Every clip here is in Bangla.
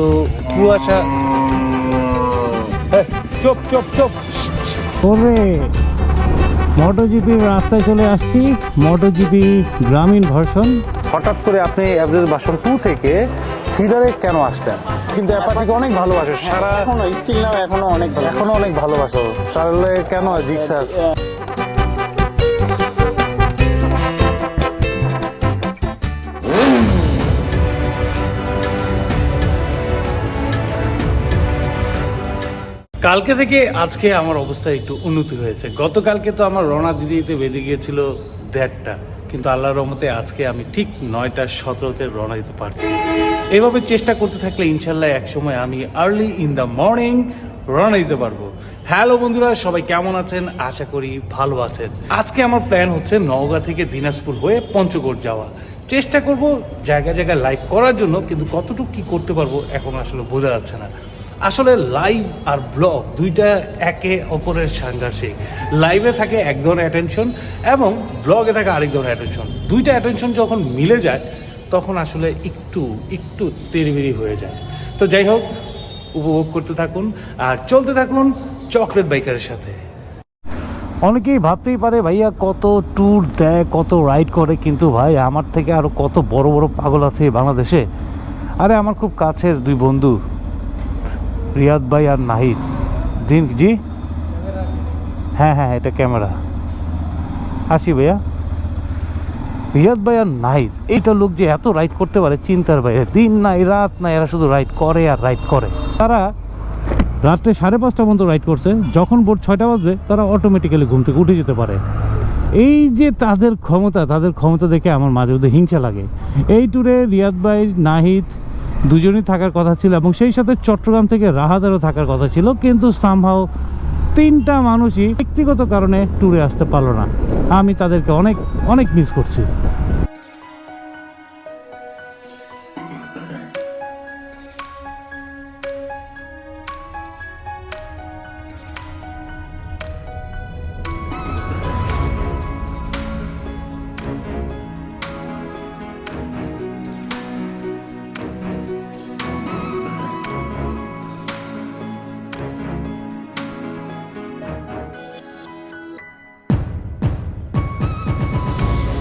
তো কুয়াশা। এই, চুপ চোপ চুপ। ওরে। মোটোজিপির রাস্তায় চলে আসছি। মোটোজিপি গ্রামীণ ভার্সন। হঠাৎ করে আপনি অ্যাভারেজ বাসন টু থেকে থ্রিলারে কেন আসলেন? কিন্তু অ্যাপাচিকে অনেক ভালোবাসো। সারা এখনও স্টিল নাও এখনও অনেক ভালো এখনও অনেক ভালোবাসো। তাহলে কেন জিক্সার? কালকে থেকে আজকে আমার অবস্থা একটু উন্নতি হয়েছে। গতকালকে তো আমার রওনা দিতে দিতে বেজে গিয়েছিল দেড়টা। কিন্তু আল্লাহর রহমতে আজকে আমি ঠিক নয়টা সতেরোতে রওনা দিতে পারছি। এভাবে চেষ্টা করতে থাকলে ইনশাল্লাহ একসময় আমি আর্লি ইন দ্য মর্নিং রওনা দিতে পারব। হ্যালো বন্ধুরা, সবাই কেমন আছেন? আশা করি ভালো আছেন। আজকে আমার প্ল্যান হচ্ছে নওগাঁ থেকে দিনাজপুর হয়ে পঞ্চগড় যাওয়া। চেষ্টা করব জায়গা জায়গায় লাইভ করার জন্য, কিন্তু কতটুকু কি করতে পারব এখন আসলে বোঝা যাচ্ছে না। আসলে লাইভ আর ব্লগ দুইটা একে অপরের সাংঘর্ষিক লাইভে থাকে এক ধরনের অ্যাটেনশন এবং ব্লগে থাকে আরেক ধরনের অ্যাটেনশন দুইটা অ্যাটেনশন যখন মিলে যায়, তখন আসলে একটু একটু তেরিবেরি হয়ে যায়। তো যাই হোক, উপভোগ করতে থাকুন আর চলতে থাকুন চকলেট বাইকারের সাথে। অনেকেই ভাবতেই পারে, ভাইয়া, কত ট্যুর দেয়, কত রাইড করে? কিন্তু ভাই, আমার থেকে আরও কত বড় বড় পাগল আছে বাংলাদেশে। আরে, আমার খুব কাছের দুই বন্ধু। রিয়াদ ভাই আর নাহিদ। দিন জি? হ্যাঁ হ্যাঁ এটা ক্যামেরা। আসি ভাইয়া। রিয়াদ ভাই আর নাহিদ, এইটা লোক যে এত রাইড করতে পারে চিন্তার বাইরে। দিন নাই, রাত নাই, এরা শুধু রাইড করে আর রাইড করে। তারা রাত্রে সাড়ে পাঁচটা পর্যন্ত রাইড করছে, যখন ভোর ছয়টা বাজবে, তারা অটোমেটিক্যালি ঘুম থেকে উঠে যেতে পারে। এই যে তাদের ক্ষমতা তাদের ক্ষমতা দেখে আমার মাঝে মধ্যে হিংসা লাগে। এই ট্যুরে রিয়াদ ভাই, নাহিদ দুজনই থাকার কথা ছিল এবং সেই সাথে চট্টগ্রাম থেকে রাহাদারও থাকার কথা ছিল, কিন্তু সামহাও তিনটা মানুষই ব্যক্তিগত কারণে ট্যুরে আসতে পারল না। আমি তাদেরকে অনেক অনেক মিস করছি।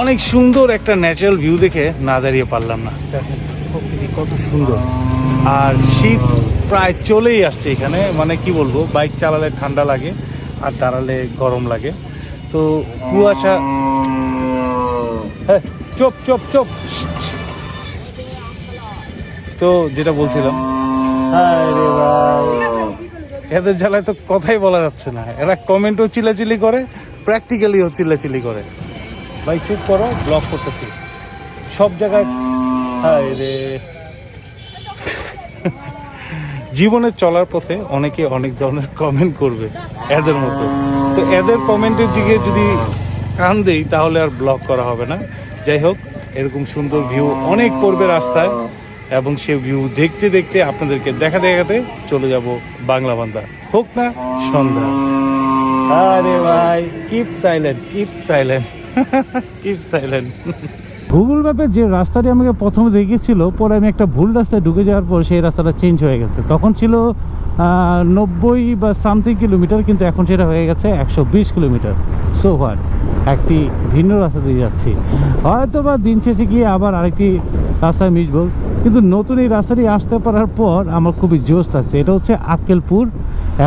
অনেক সুন্দর একটা ন্যাচারাল ভিউ দেখে না দাঁড়িয়ে পারলাম না। দেখেন প্রকৃতি কত সুন্দর। আর শীত প্রায় চলেই আসছে এখানে মানে কি বলব বাইক চালালে ঠান্ডা লাগে আর দাঁড়ালে গরম লাগে। তো কুয়াশা হ্যাঁ, চোপ চুপ চুপ। তো যেটা বলছিলাম আরে এদের জ্বালায় তো কথাই বলা যাচ্ছে না। এরা কমেন্টও চিলাচিলি করে প্র্যাকটিক্যালিও চিল্লাচিল্লি করে। ভাই চুপ করো ব্লক করতেছি। সব জায়গায় রে। জীবনে চলার পথে অনেকে অনেক ধরনের কমেন্ট করবে এদের মতো। তো এদের কমেন্টের দিকে যদি কান দেই তাহলে আর ব্লক করা হবে না। যাই হোক এরকম সুন্দর ভিউ অনেক পড়বে রাস্তায় এবং সে ভিউ দেখতে দেখতে আপনাদেরকে দেখা দেখাতে চলে যাব বাংলা বান্দা। হোক না সন্ধ্যা। আরে ভাই keep silent keep silent keep silent Google ম্যাপে যে রাস্তাটি আমাকে প্রথমে দেখিয়েছিল, পরে আমি একটা ভুল রাস্তায় ঢুকে যাওয়ার পর সেই রাস্তাটা চেঞ্জ হয়ে গেছে। তখন ছিল নব্বই বা সামথিং কিলোমিটার কিন্তু এখন সেটা হয়ে গেছে একশো বিশ কিলোমিটার সো হোয়াট একটি ভিন্ন রাস্তা দিয়ে যাচ্ছি। হয়তো বা দিন শেষে গিয়ে আবার আরেকটি রাস্তায় মিশবো কিন্তু নতুন এই রাস্তাটি আসতে পারার পর আমার খুবই জোশ থাকছে এটা হচ্ছে আক্কেলপুর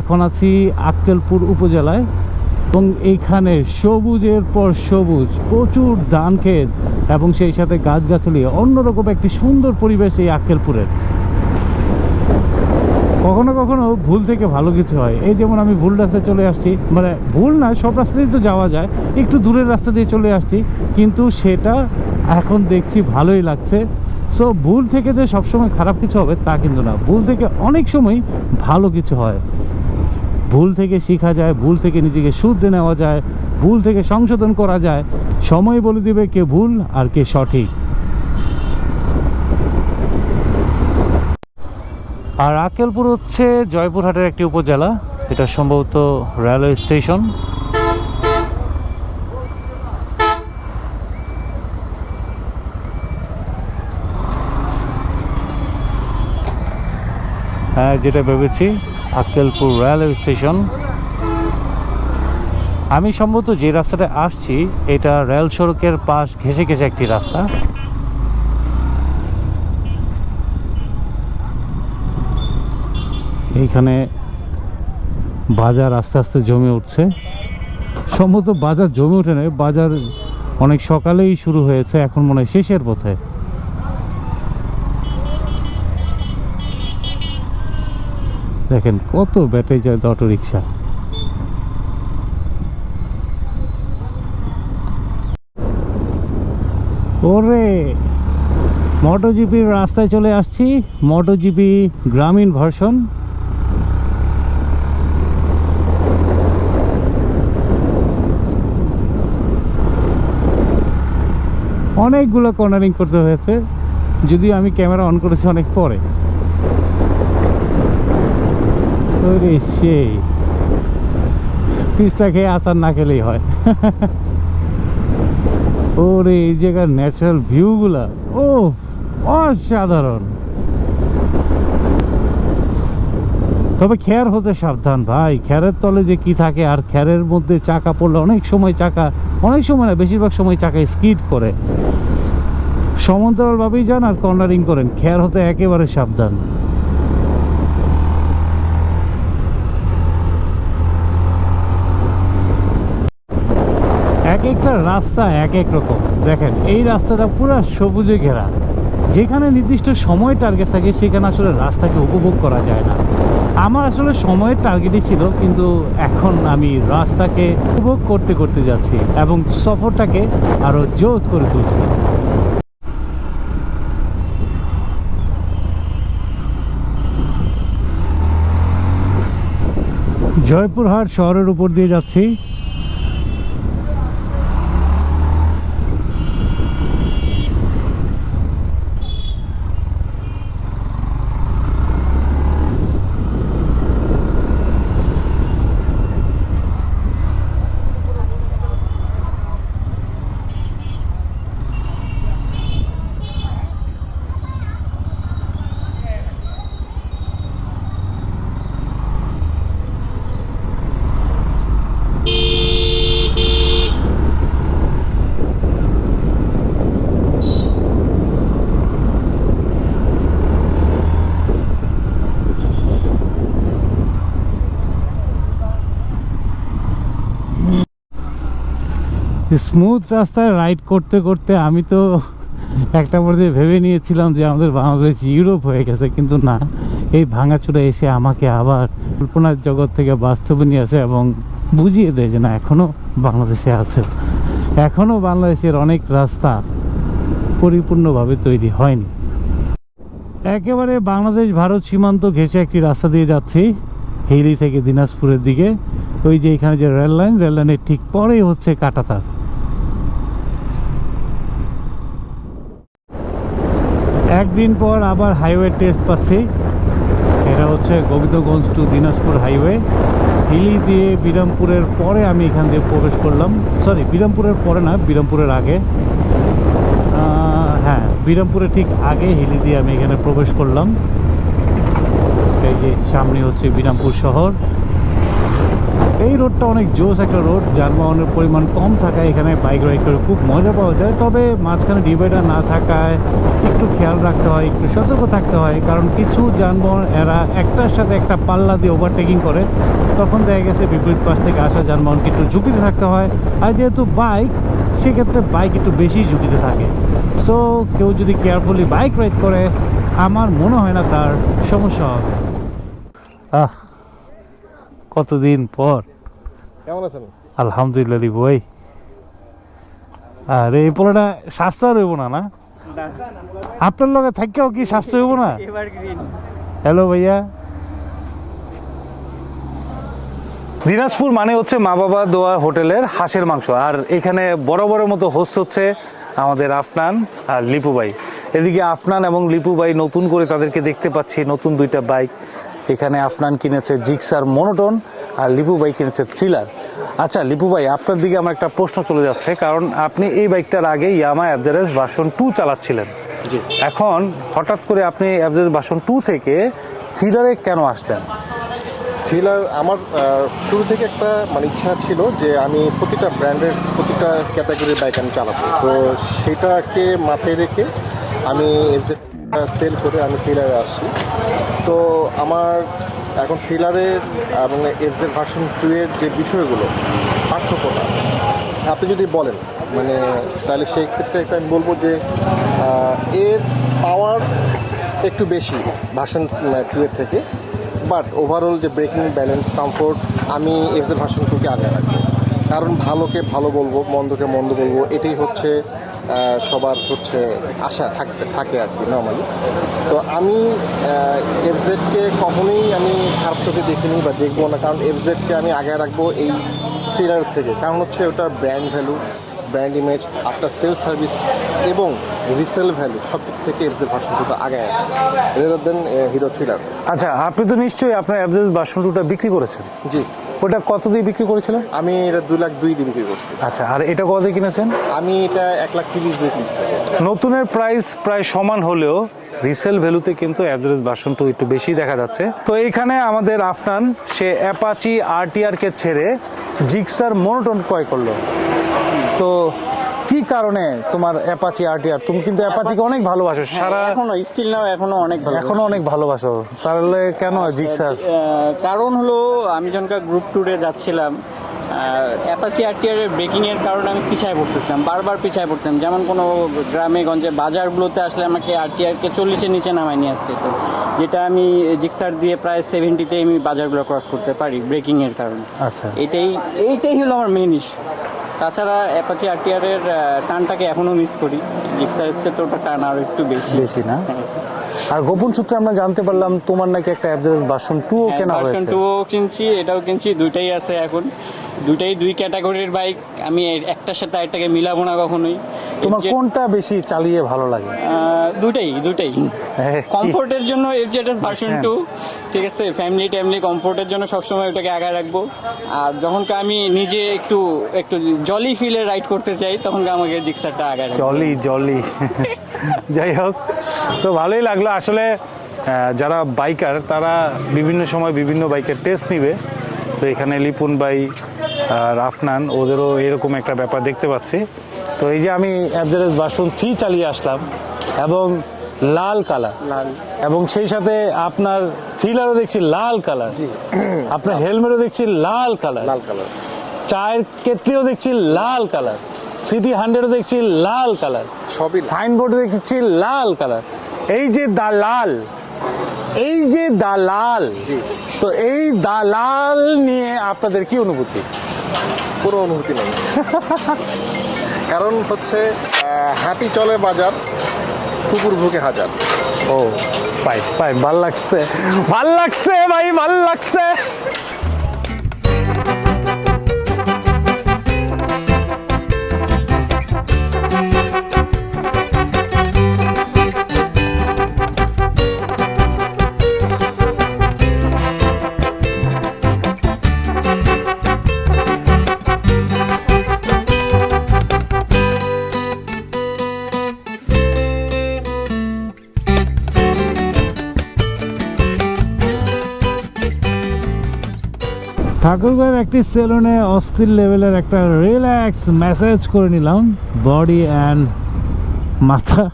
এখন আছি আক্কেলপুর উপজেলায়। এবং এইখানে সবুজের পর সবুজ, প্রচুর ধান ক্ষেত এবং সেই সাথে গাছগাছালি, অন্যরকম একটি সুন্দর পরিবেশ এই আক্কেলপুরের। কখনো কখনো ভুল থেকে ভালো কিছু হয়। এই যেমন আমি ভুল রাস্তায় চলে আসছি মানে ভুল না, সব রাস্তাতেই তো যাওয়া যায়। একটু দূরের রাস্তা দিয়ে চলে আসছি, কিন্তু সেটা এখন দেখছি ভালোই লাগছে। সো ভুল থেকে যে সবসময় খারাপ কিছু হবে তা কিন্তু না। ভুল থেকে অনেক সময় ভালো কিছু হয়। ভুল থেকে শেখা যায় ভুল থেকে নিজেকে শুধরে নেওয়া যায় ভুল থেকে সংশোধন করা যায়। সময় বলে দিবে কে ভুল আর কে সঠিক। আর আকেলপুর হচ্ছে জয়পুরহাটের একটি উপজেলা। এটা সম্ভবত রেলওয়ে স্টেশন। হ্যাঁ, যেটা ভেবেছি। আক্কেলপুর রেলওয়ে স্টেশন আমি সম্ভবত যে রাস্তাটা আসছি, এটা রেল সড়কের পাশ ঘেসে ঘেসে একটি রাস্তা। এইখানে বাজার আস্তে আস্তে জমে উঠছে। সম্ভবত বাজার জমে ওঠে নয় বাজার অনেক সকালেই শুরু হয়েছে, এখন মনে হয় শেষের পথে। দেখেন কত ব্যাটারি চার্জ অটো রিক্সা ওরে মোটোজিপির রাস্তায় চলে আসছি। মোটোজিপি গ্রামীণ ভার্সন। অনেকগুলো কর্নারিং করতে হয়েছে। যদিও আমি ক্যামেরা অন করেছি অনেক পরে। সেই। পিসটা খেয়ে আচার না খেলেই হয়। ওরে, এই জায়গার ন্যাচারাল ভিউগুলা ও অসাধারণ। তবে খ্যার হতে সাবধান, ভাই। খ্যারের তলে যে কি থাকে, আর খ্যারের মধ্যে চাকা পড়লে অনেক সময় চাকা, অনেক সময় না, বেশিরভাগ সময় চাকা স্কিড করে। সমান্তরালভাবেই যান আর কর্নারিং করেন। খ্যার হতে একেবারে সাবধান। এক একটা রাস্তা এক এক রকম। দেখেন, এই রাস্তাটা পুরো সবুজে ঘেরা। যেখানে নির্দিষ্ট সময় টার্গেট থাকে, সেখানে আসলে রাস্তাকে উপভোগ করা যায় না। আমার আসলে সময়ের টার্গেটই ছিল, কিন্তু এখন আমি রাস্তাকে উপভোগ করতে করতে যাচ্ছি এবং সফরটাকে আরও জোর করে তুলছি। জয়পুরহাট শহরের উপর দিয়ে যাচ্ছি। স্মুথ রাস্তায় রাইড করতে করতে আমি তো একটা পর্যায়ে ভেবে নিয়েছিলাম যে আমাদের বাংলাদেশ ইউরোপ হয়ে গেছে, কিন্তু না। এই ভাঙাচোরা এসে আমাকে আবার কল্পনার জগৎ থেকে বাস্তবে নিয়ে আসে এবং বুঝিয়ে দেয় যে না এখনও বাংলাদেশে আছে। এখনও বাংলাদেশের অনেক রাস্তা পরিপূর্ণভাবে তৈরি হয়নি। একেবারে বাংলাদেশ ভারত সীমান্ত ঘেঁষে একটি রাস্তা দিয়ে যাচ্ছি, হিলি থেকে দিনাজপুরের দিকে। ওই যে এখানে যে রেল লাইন, রেল লাইনের ঠিক পরেই হচ্ছে কাটাতার। একদিন পর আবার হাইওয়ে টেস্ট পাচ্ছি। এটা হচ্ছে গোবিন্দগঞ্জ টু দিনাজপুর হাইওয়ে। হিলি দিয়ে বিরামপুরের পরে আমি এখান দিয়ে প্রবেশ করলাম। সরি বিরামপুরের পরে না, বিরামপুরের আগে। হ্যাঁ বিরামপুরের ঠিক আগে হিলি দিয়ে আমি এখানে প্রবেশ করলাম। এই যে সামনে হচ্ছে বিরামপুর শহর। এই রোডটা অনেক জোস একটা রোড যানবাহনের পরিমাণ কম থাকায় এখানে বাইক রাইড করে খুব মজা পাওয়া যায়। তবে মাঝখানে ডিভাইডার না থাকায় একটু খেয়াল রাখতে হয়, একটু সতর্ক থাকতে হয়, কারণ কিছু যানবাহন এরা একটার সাথে একটা পাল্লা দিয়ে ওভারটেকিং করে। তখন দেখা গেছে বিপরীত পাশ থেকে আসা যানবাহনকে একটু ঝুঁকিতে থাকতে হয়। আর যেহেতু বাইক, সেক্ষেত্রে বাইক একটু বেশি ঝুঁকিতে থাকে। সো কেউ যদি কেয়ারফুলি বাইক রাইড করে, আমার মনে হয় না তার সমস্যা হবে। আহ কতদিন পর? কেমন আছেন? আলহামদুলিল্লাহ বই আর এই পোলাটা স্বাস্থ্য রইব না না? আপনার লগে থাকেও কি স্বাস্থ্য হইব না? হ্যালো ভাইয়া। দিনাজপুর মানে হচ্ছে মা বাবা দোয়া হোটেলের হাঁসের মাংস আর এখানে বড় বড় মতো হোস্ট হচ্ছে আমাদের আফনান আর লিপু ভাই। এদিকে আফনান এবং লিপু ভাই নতুন করে তাদেরকে দেখতে পাচ্ছি নতুন দুইটা বাইক এখানে আফনান কিনেছে জিক্সার মনোটন আর লিপু ভাই কিনেছে থ্রিলার। আচ্ছা লিপু ভাই আপনার দিকে আমার একটা প্রশ্ন চলে যাচ্ছে কারণ আপনি এই বাইকটার আগে ইয়ামা অ্যাভারেজ ভার্সন টু চালাচ্ছিলেন। এখন হঠাৎ করে আপনি অ্যাভারেজ ভার্সন টু থেকে থ্রিলারে কেন আসলেন? থ্রিলার আমার শুরু থেকে একটা মানে ইচ্ছা ছিল যে আমি প্রতিটা ব্র্যান্ডের প্রতিটা ক্যাটাগরির বাইক আমি চালাবো। তো সেটাকে মাথায় রেখে আমি সেল করে আমি থ্রিলারে আসি। তো আমার এখন থ্রিলারের এবং এফজেড ভার্সন টু এর যে বিষয়গুলো, পার্থক্যটা, আপনি যদি বলেন মানে তাহলে সেই ক্ষেত্রে একটা আমি বলব যে এর পাওয়ার একটু বেশি ভার্সন টু এর থেকে বাট ওভারঅল যে ব্রেকিং ব্যালেন্স কমফোর্ট আমি এফজেড ভার্সন টুকে আগে রাখব। কারণ ভালোকে ভালো বলব, মন্দকে মন্দ বলব, এটাই হচ্ছে সবার হচ্ছে আশা থাকতে থাকে আর কি নর্মালি তো আমি এফজেডকে কখনোই আমি খারাপ চোখে দেখিনি বা দেখব না কারণ এফজেডকে আমি আগে রাখব এই ট্রেলার থেকে। কারণ হচ্ছে ওটার brand value brand image after sale service এবং রিসেল ভ্যালু সব দিক থেকে এফজেড ভার্সন টুটা আগে আছে রেদার দেন হিরো থ্রিলার আচ্ছা আপনি তো নিশ্চয়ই আপনার অ্যাভারেজ বাসন টুটা বিক্রি করেছেন। জি। ওটা কত দিয়ে বিক্রি করেছিলেন আমি এটা দুই লাখ দুই দিয়ে বিক্রি করছি। আচ্ছা আর এটা কত দিয়ে কিনেছেন? আমি এটা এক লাখ তিরিশ দিয়ে কিনছি। নতুনের প্রাইস প্রায় সমান হলেও রিসেল ভ্যালুতে কিন্তু অ্যাভারেজ ভার্সন টু একটু বেশি দেখা যাচ্ছে। তো এইখানে আমাদের আফনান সে অ্যাপাচি আরটিআর কে ছেড়ে জিক্সার মনোটন ক্রয় করল। তো কি কারণে তোমার অ্যাপাচি আরটিআর তুমি কিন্তু অ্যাপাচিকে অনেক ভালোবাসো। সারা এখনও স্টিল নাও এখনও অনেক ভালো এখনও অনেক ভালোবাসো। তাহলে কেন জিক্সার কারণ হলো আমি যখন গ্রুপ ট্যুরে যাচ্ছিলাম অ্যাপাচি আরটিআর এর ব্রেকিং এর কারণে আমি পিছায় পড়তেছিলাম বারবার পিছায় পড়তাম। যেমন কোনো গ্রামে গঞ্জে বাজারগুলোতে আসলে আমাকে আরটিআর কে চল্লিশের নিচে নামায় নিয়ে আসতে হতো যেটা আমি জিক্সার দিয়ে প্রায় সেভেন্টিতে আমি বাজারগুলো ক্রস করতে পারি ব্রেকিং এর কারণে। আচ্ছা। এটাই এইটাই হলো আমার মেন ইস্যু তাছাড়া অ্যাপাচি আরটিআর এর টানটাকে এখনও মিস করি। জিক্সার হচ্ছে তো ওটা টান আরও একটু বেশি। বেশি না? হ্যাঁ। আর গোপন সূত্রে আমরা জানতে পারলাম তোমার নাকি একটা অ্যাভারেজ ভার্সন টুও কেনা ভার্সন হয়েছে। টুও কিনছি এটাও কিনছি দুইটাই আছে এখন। দুইটাই দুই ক্যাটাগরির বাইক আমি একটার সাথে আরেকটাকে মিলাবো না কখনোই। তোমার কোনটা বেশি চালিয়ে ভালো লাগে? আহ, দুইটাই দুইটাই। হ্যাঁ, কমফোর্টের জন্য এফজেডএস ভার্সন। টু ঠিক আছে? ফ্যামিলি ট্যামিলি কমফোর্টের জন্য সবসময় ওটাকে আগে রাখব। আর যখন আমি নিজে একটু একটু জলি ফিলে রাইড করতে চাই তখন আমাকে জিক্সারটা আগে রাখব। জলি জলি যাই হোক তো ভালোই লাগল। আসলে যারা বাইকার তারা বিভিন্ন সময় বিভিন্ন বাইকের টেস্ট নিবে। তো এখানে লিপুন বাই রাফনান ওদেরও এরকম একটা ব্যাপার দেখতে পাচ্ছি। তো এই যে আমি অ্যাভারেজ বাসন থ্রি চালিয়ে আসলাম এবং লাল কালার এবং সেই সাথে আপনার থ্রিলারও দেখছি লাল কালার আপনার হেলমেটও দেখছি লাল কালার লাল কালার চায়ের কেটলিও দেখছি লাল কালার সিটি হান্ড্রেডও দেখছি লাল কালার সবই লাল। সাইনবোর্ডে দেখছি লাল কালার এই যে দা লাল এই যে দালাল জি। তো এই দালাল নিয়ে আপনাদের কি অনুভূতি? কোনো অনুভূতি নেই। কারণ হচ্ছে হাতি চলে বাজার কুকুর ভুকে হাজার। ও, পাই পাই, ভালো লাগছে। ভালো লাগছে ভাই, ভালো লাগছে। ঠাকুরগাঁর একটি সেলুনে অস্থির লেভেলের একটা রিল্যাক্স ম্যাসাজ করে নিলাম বডি অ্যান্ড মাথা।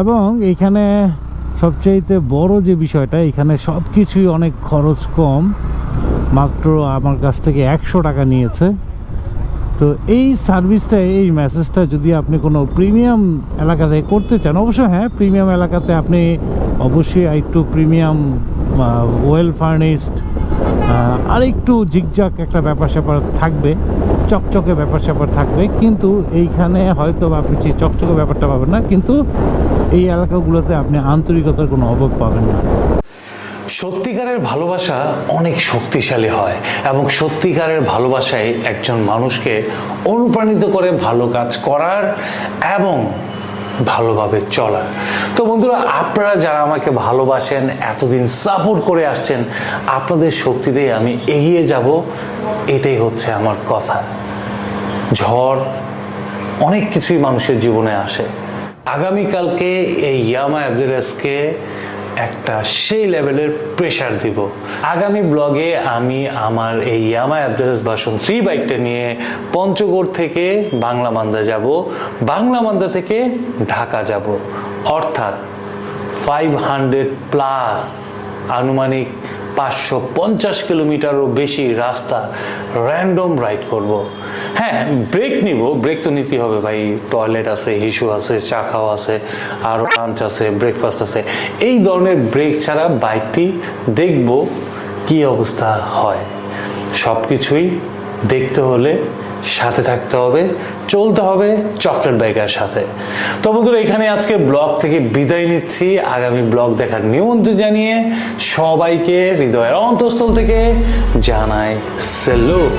এবং এখানে সবচাইতে বড় যে বিষয়টা, এখানে সব কিছুই অনেক খরচ কম। মাত্র আমার কাছ থেকে একশো টাকা নিয়েছে। তো এই সার্ভিসটা এই মেসেজটা যদি আপনি কোনো প্রিমিয়াম এলাকাতে করতে চান অবশ্য হ্যাঁ প্রিমিয়াম এলাকাতে আপনি অবশ্যই একটু প্রিমিয়াম ওয়েল ফার্নিশড আর একটু জিগজাক একটা ব্যাপার স্যাপার থাকবে, চকচকে ব্যাপার স্যাপার থাকবে, কিন্তু এইখানে হয়তো আপনি সেই চকচকে ব্যাপারটা পাবেন না, কিন্তু এই এলাকাগুলোতে আপনি আন্তরিকতার কোনো অভাব পাবেন না। সত্যিকারের ভালোবাসা অনেক শক্তিশালী হয় এবং সত্যিকারের ভালোবাসায় একজন মানুষকে অনুপ্রাণিত করে ভালো কাজ করার এবং ভালোভাবে চলার। তো বন্ধুরা, আপনারা যারা আমাকে ভালোবাসেন, এতদিন সাপোর্ট করে আসছেন, আপনাদের শক্তিতেই আমি এগিয়ে যাব। এটাই হচ্ছে আমার কথা। ঝড় অনেক কিছুই মানুষের জীবনে আসে। আগামীকালকে এই ইয়ামা অ্যাভারেজকে একটা সেই লেভেলের প্রেশার দিব। আগামী ব্লগে আমি আমার এই ইয়ামা অ্যাড্রেস ভার্সন থ্রি বাইকটা নিয়ে পঞ্চগড় থেকে বাংলা মান্দা যাব। বাংলা মান্দা থেকে ঢাকা যাব। অর্থাৎ ফাইভ হান্ড্রেড প্লাস আনুমানিক পাঁচশো পঞ্চাশ কিলোমিটারও বেশি রাস্তা র্যান্ডম রাইড করব। হ্যাঁ ব্রেক নিব। ব্রেক তো নিতেই হবে ভাই। টয়লেট আছে হিসু আছে, চা খাওয়া আছে, আর লাঞ্চ আছে ব্রেকফাস্ট আছে। এই ধরনের ব্রেক ছাড়া বাইকটি দেখব কি অবস্থা হয়। সব কিছুই দেখতে হলে সাথে থাকতে হবে, চলতে হবে চকলেট বাইকার সাথে। তো বন্ধুরা, এখানে আজকে ব্লগ থেকে বিদায় নিচ্ছি। আগামী ব্লগ দেখার নিমন্ত্রণ জানিয়ে সবাইকে হৃদয়ের অন্তঃস্থল থেকে জানাই সেলুট